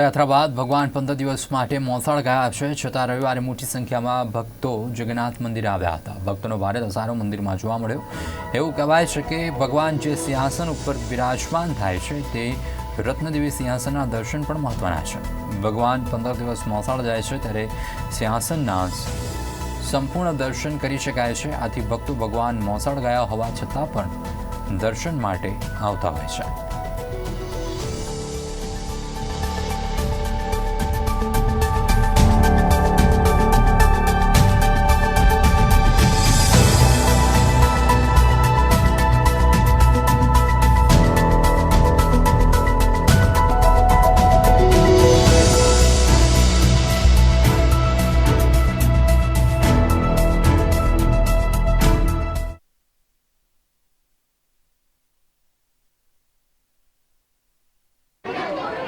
યાત્રા બાદ ભગવાન પંદર દિવસ માટે મોસાળ ગયા છે. છતાં રવિવારે મોટી સંખ્યામાં ભક્તો જગન્નાથ મંદિરે આવ્યા હતા. ભક્તોનો ભારે ધસારો મંદિરમાં જોવા મળ્યો. એવું કહેવાય છે કે ભગવાન જે સિંહાસન ઉપર બિરાજમાન થાય છે, તે રત્નદેવી સિંહાસનના દર્શન પણ મહત્વના છે. ભગવાન પંદર દિવસ મોસાળ જાય છે, ત્યારે સિંહાસનના સંપૂર્ણ દર્શન કરી શકાય છે. આથી ભક્તો ભગવાન મોસાળ ગયા હોવા છતાં પણ દર્શન માટે આવતા હોય છે.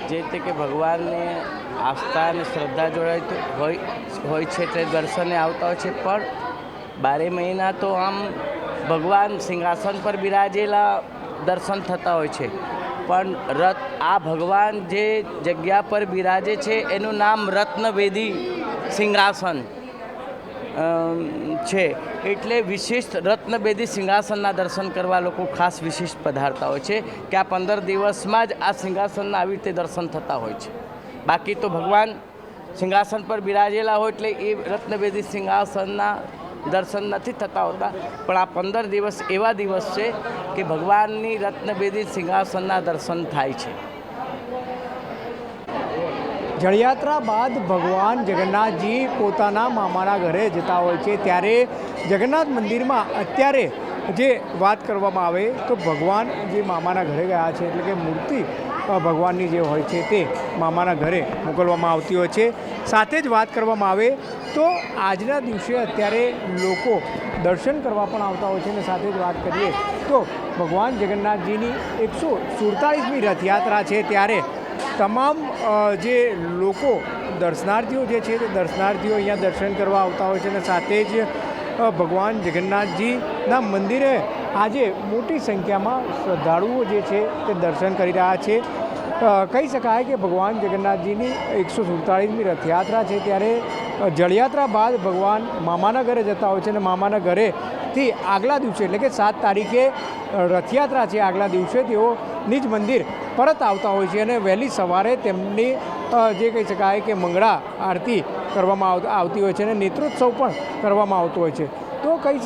જે રીતે કે ભગવાનને આસ્થા અને શ્રદ્ધા જોડાય હોય હોય છે તે દર્શને આવતા હોય છે. પણ બારે મહિના તો આમ ભગવાન સિંહાસન પર બિરાજેલા દર્શન થતા હોય છે. પણ રથ આ ભગવાન જે જગ્યા પર બિરાજે છે એનું નામ રત્નવેદી સિંહાસન. છે. એટલે વિશિષ્ટ રત્નબેદી સિંહાસનના દર્શન કરવા લોકો ખાસ વિશિષ્ટ પધારતા હોય છે કે આ પંદર દિવસમાં જ આ સિંહાસનના આવી રીતે દર્શન થતા હોય છે. બાકી તો ભગવાન સિંહાસન પર બિરાજેલા હોય એટલે એ રત્નબેદી સિંહાસનના દર્શન નથી થતા હોતા. પણ આ પંદર દિવસ એવા દિવસ છે કે ભગવાનની રત્નબેદી સિંહાસનના દર્શન થાય છે. જળયાત્રા બાદ ભગવાન જગન્નાથજી પોતાના મામાના ઘરે જતા હોય છે. ત્યારે જગન્નાથ મંદિરમાં અત્યારે જે વાત કરવામાં આવે તો ભગવાન જે મામાના ઘરે ગયા છે, એટલે કે મૂર્તિ ભગવાનની જે હોય છે તે મામાના ઘરે મોકલવામાં આવતી હોય છે. સાથે જ વાત કરવામાં આવે તો આજના દિવસે અત્યારે લોકો દર્શન કરવા પણ આવતા હોય છે અને સાથે જ વાત કરીએ તો ભગવાન જગન્નાથજીની એકસો સુડતાલીસમી રથયાત્રા છે. ત્યારે તમામ જે લોકો, દર્શનાર્થીઓ જે છે તે દર્શનાર્થીઓ અહીંયા દર્શન કરવા આવતા હોય છે અને સાથે જ ભગવાન જગન્નાથજીના મંદિરે આજે મોટી સંખ્યામાં શ્રદ્ધાળુઓ જે છે તે દર્શન કરી રહ્યા છે. કહી શકાય કે ભગવાન જગન્નાથજીની એકસો સુડતાળીસમી રથયાત્રા છે ત્યારે જળયાત્રા બાદ ભગવાન મામાના ઘરે જતા હોય છે અને મામાના ઘરેથી આગલા દિવસે, એટલે કે સાત તારીખે રથયાત્રા છે આગલા દિવસે, તેઓ નિજ મંદિર પરત આવતા હોય છે અને વહેલી સવારે તેમની જે કહી શકાય કે મંગળા આરતી કરવામાં આવતી હોય છે અને નેત્રોત્સવ પણ કરવામાં આવતો હોય છે. તો કહી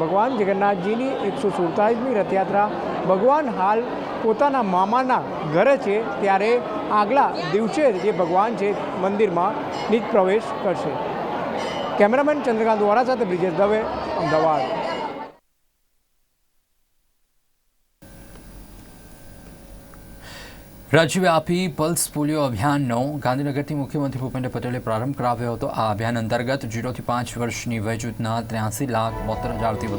ભગવાન જગન્નાથજીની એકસો સુડતાલીસમી રથયાત્રા ભગવાન હાલ પોતાના મામાના ઘરે છે, ત્યારે આગલા દિવસે જે ભગવાન છે મંદિરમાં નિજ પ્રવેશ કરશે. કેમેરામેન ચંદ્રકાંત વોરા સાથે બ્રિજેશ દવે. અમદાવાદ રાજ્યવ્યાપી પલ્સ પોલિયો અભિયાનનો ગાંધીનગરથી મુખ્યમંત્રી ભૂપેન્દ્ર પટેલે પ્રારંભ કરાવ્યો હતો. આ અભિયાન અંતર્ગત જીરોથી પાંચ વર્ષની વય જૂથના ત્ર્યાસી લાખ બોતેર હજારથી વધુ